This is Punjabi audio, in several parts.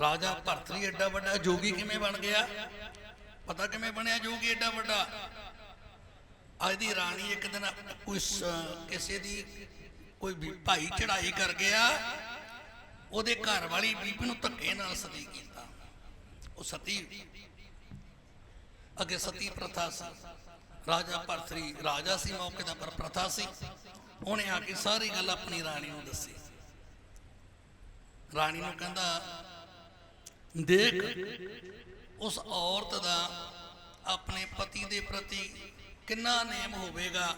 ਰਾਜਾ ਭਰਤਰੀ ਐਡਾ ਵੱਡਾ, ਜੋਗੀ ਕਿਵੇਂ ਬਣ ਗਿਆ? ਪਤਾ ਕਿਵੇਂ ਬਣਿਆ ਜੋਗੀ ਐਡਾ ਵੱਡਾ? ਅੱਜ ਦੀ ਰਾਣੀ ਇੱਕ ਦਿਨ ਕੋਈ ਕਿਸੇ ਦੀ ਕੋਈ ਭਾਈ ਚੜਾਈ ਕਰ ਗਿਆ, ਉਹਦੇ ਘਰ ਵਾਲੀ ਬੀਬੀ ਨੂੰ ਧੱਕੇ ਨਾਲ ਸਤੀ ਕੀਤਾ। ਉਹ ਸਤੀ, ਅੱਗੇ ਸਤੀ ਪ੍ਰਥਾ ਸੀ। ਰਾਜਾ ਭਰਤਰੀ ਰਾਜਾ ਸੀ, ਮੌਕੇ ਦਾ ਪਰ ਪ੍ਰਥਾ ਸੀ। ਉਹਨੇ ਆ ਕੇ ਸਾਰੀ ਗੱਲ ਆਪਣੀ ਰਾਣੀ ਨੂੰ ਦੱਸੀ। ਰਾਣੀ ਨੂੰ ਕਹਿੰਦਾ ਦੇਖ, ਉਸ ਔਰਤ ਦਾ ਆਪਣੇ ਪਤੀ ਦੇ ਪ੍ਰਤੀ ਕਿੰਨਾ ਨੇਮ ਹੋਵੇਗਾ?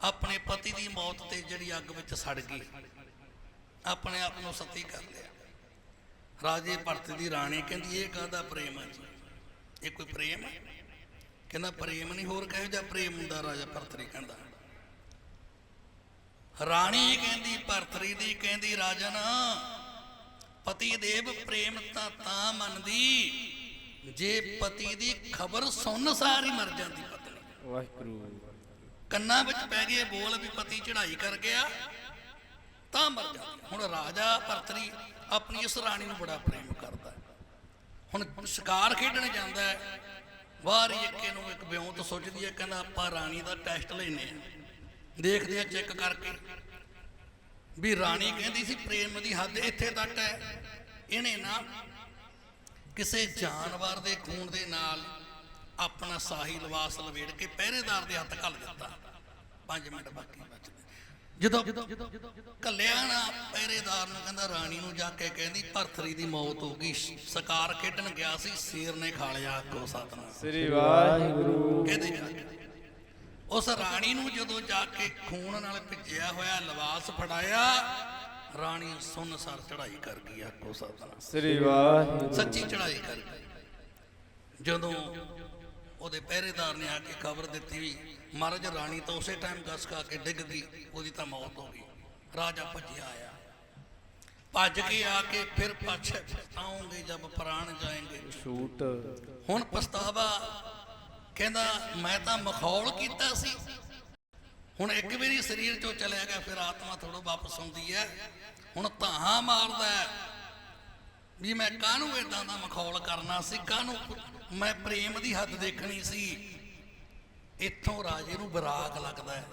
ਆਪਣੇ ਪਤੀ ਦੀ ਮੌਤ ਤੇ ਜਿਹੜੀ ਅੱਗ ਵਿੱਚ ਸੜ ਗਈ, ਆਪਣੇ ਆਪ ਨੂੰ ਸਤੀ ਕਰ ਲਿਆ। ਰਾਜੇ ਭਰਤ ਦੀ ਰਾਣੀ ਕਹਿੰਦੀ, ਇਹ ਕਾਹਦਾ ਪ੍ਰੇਮ ਹੈ ਇਹ ਕੋਈ ਪ੍ਰੇਮ ਹੈ? ਕਹਿੰਦਾ, ਪ੍ਰੇਮ ਨਹੀਂ, ਹੋਰ ਕਹੇ ਜਾਂ ਪ੍ਰੇਮ ਹੁੰਦਾ? ਰਾਜਾ ਭਰਤਰੀ ਕਹਿੰਦਾ। ਰਾਣੀ ਕਹਿੰਦੀ ਭਰਤਰੀ ਦੀ ਕਹਿੰਦੀ ਰਾਜਨ ਪਤੀ ਦੇਵ ਪ੍ਰੇਮ ਤਾਂ ਤਾਂ ਮੰਨਦੀ ਜੇ ਪਤੀ ਦੀ ਖਬਰ ਸੁਣ ਸਾਰੀ ਮਰ ਜਾਂਦੀ ਪਤਨੀ। ਵਾਹਿਗੁਰੂ। ਕੰਨਾਂ ਵਿੱਚ ਪੈ ਗਏ ਬੋਲ ਵੀ ਪਤੀ ਚੜ੍ਹਾਈ ਕਰ ਗਿਆ ਤਾਂ ਮਰ ਜਾਂਦੀ। ਹੁਣ ਰਾਜਾ ਭਰਤਰੀ ਆਪਣੀ ਇਸ ਰਾਣੀ ਨੂੰ ਬੜਾ ਪ੍ਰੇਮ ਕਰਦਾ। ਹੁਣ ਸ਼ਿਕਾਰ ਖੇਡਣ ਜਾਂਦਾ ਹੈ ਵਾਰੀ ਇੱਕੇ ਨੂੰ ਇੱਕ ਬਿਉਂਤ ਸੋਚਦੀ ਹੈ ਕਹਿੰਦਾ ਆਪਾਂ ਰਾਣੀ ਦਾ ਟੈਸਟ ਲੈਨੇ ਆ ਦੇਖਦੇ ਆ ਚੈੱਕ ਕਰਕੇ ਵੀ ਰਾਣੀ ਕਹਿੰਦੀ ਸੀ ਪ੍ਰੇਮ ਦੀ ਹੱਦ ਇੱਥੇ ਤੱਕ ਹੈ। ਇਹਨੇ ਨਾ ਕਿਸੇ ਜਾਨਵਰ ਦੇ ਖੂਨ ਦੇ ਨਾਲ ਆਪਣਾ ਸਾਹੀ ਲਿਬਾਸ ਲਵੇੜ ਕੇ ਪਹਿਰੇਦਾਰ ਦੇ ਹੱਥ ਘੱਲ ਦਿੱਤਾ। 5 ਮਿੰਟ ਬਾਕੀ ਬਚਦੇ ਜਦੋਂ ਕੱਲਿਆ ਨਾ ਪਹਿਰੇਦਾਰ ਨੂੰ ਕਹਿੰਦਾ ਰਾਣੀ ਨੂੰ ਜਾ ਕੇ ਕਹਿੰਦੀ ਭਰਥਰੀ ਦੀ ਮੌਤ ਹੋ ਗਈ। ਸ਼ਿਕਾਰ ਖੇਡਣ ਗਿਆ ਸੀ ਸ਼ੇਰ ਨੇ ਖਾ ਲਿਆ ਕੋ ਸਤਨਾਮ। ਸ੍ਰੀ ਵਾਹਿਗੁਰੂ। ਕਹਿੰਦੇ ਉਸ ਰਾਣੀ ਨੂੰ ਜਦੋਂ ਜਾ ਕੇ ਖੂਨ ਨਾਲ ਭਿੱਜਿਆ ਹੋਇਆ ਲਿਬਾਸ ਫੜਾਇਆ ਰਾਣੀ ਸੁੰਨ ਸਰ ਚੜਾਈ ਕਰ ਗਈ ਆਕੋ ਸਤਨਾਮ ਸ੍ਰੀ ਵਾਹਿਗੁਰੂ। ਸੱਚੀ ਚੜਾਈ ਕਰ ਗਈ। ਜਦੋਂ ਉਹਦੇ ਪਹਿਰੇਦਾਰ ਨੇ ਆ ਕੇ ਖਬਰ ਦਿੱਤੀ ਵੀ ਮਹਾਰਾਜ ਰਾਣੀ ਤਾਂ ਉਸੇ ਟਾਈਮ ਗਸ ਖਾ ਕੇ ਡਿੱਗ ਗਈ ਉਹਦੀ ਤਾਂ ਮੌਤ ਹੋ ਗਈ। ਰਾਜਾ ਭੱਜਿਆ ਆਇਆ। ਭੱਜ ਕੇ ਆ ਕੇ ਫਿਰ ਪਾਛੇ ਪਛਤਾਉਂਗੇ ਜਦ ਪ੍ਰਾਣ ਜਾਏਂਗੇ। ਛੂਟ। ਹੁਣ ਪਛਤਾਵਾ ਕਹਿੰਦਾ, ਮੈਂ ਤਾਂ ਮਖੌਲ ਕੀਤਾ ਸੀ। ਹੁਣ ਇੱਕ ਵਾਰੀ ਸਰੀਰ ਚੋਂ ਚਲਿਆ ਗਿਆ, ਫਿਰ ਆਤਮਾ ਥੋੜੋ ਵਾਪਸ ਆਉਂਦੀ ਹੈ। ਹੁਣ ਧਾਹਾਂ ਮਾਰਦਾ ਹੈ। ਵੀ ਮੈਂ ਕਾਹਨੂੰ ਇਦਾਂ ਦਾ ਮਖੌਲ ਕਰਨਾ ਸੀ? ਕਾਹਨੂੰ ਮੈਂ ਪ੍ਰੇਮ ਦੀ ਹੱਦ ਦੇਖਣੀ ਸੀ? ਇੱਥੋਂ ਰਾਜੇ ਨੂੰ ਵਿਰਾਗ ਲੱਗਦਾ ਹੈ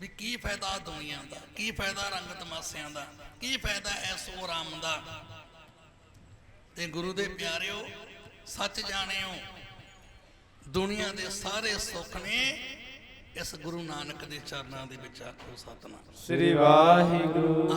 ਵੀ ਕੀ ਫਾਇਦਾ ਦੁਨੀਆ ਦਾ? ਕੀ ਫਾਇਦਾ ਰੰਗ ਤਮਾਸਿਆਂ ਦਾ? ਕੀ ਫਾਇਦਾ ਐਸੋ ਰਾਮ ਦਾ? ਤੇ ਗੁਰੂ ਦੇ ਪਿਆਰਿਓ, ਸੱਚ ਜਾਣਿਓ ਦੁਨੀਆ ਦੇ ਸਾਰੇ ਸੁੱਖ ਨੇ ਇਸ ਗੁਰੂ ਨਾਨਕ ਦੇ ਚਰਨਾਂ ਦੇ ਵਿੱਚ ਆਖੋ ਸਤਨਾਮ। ਸ੍ਰੀ ਵਾਹਿਗੁਰੂ।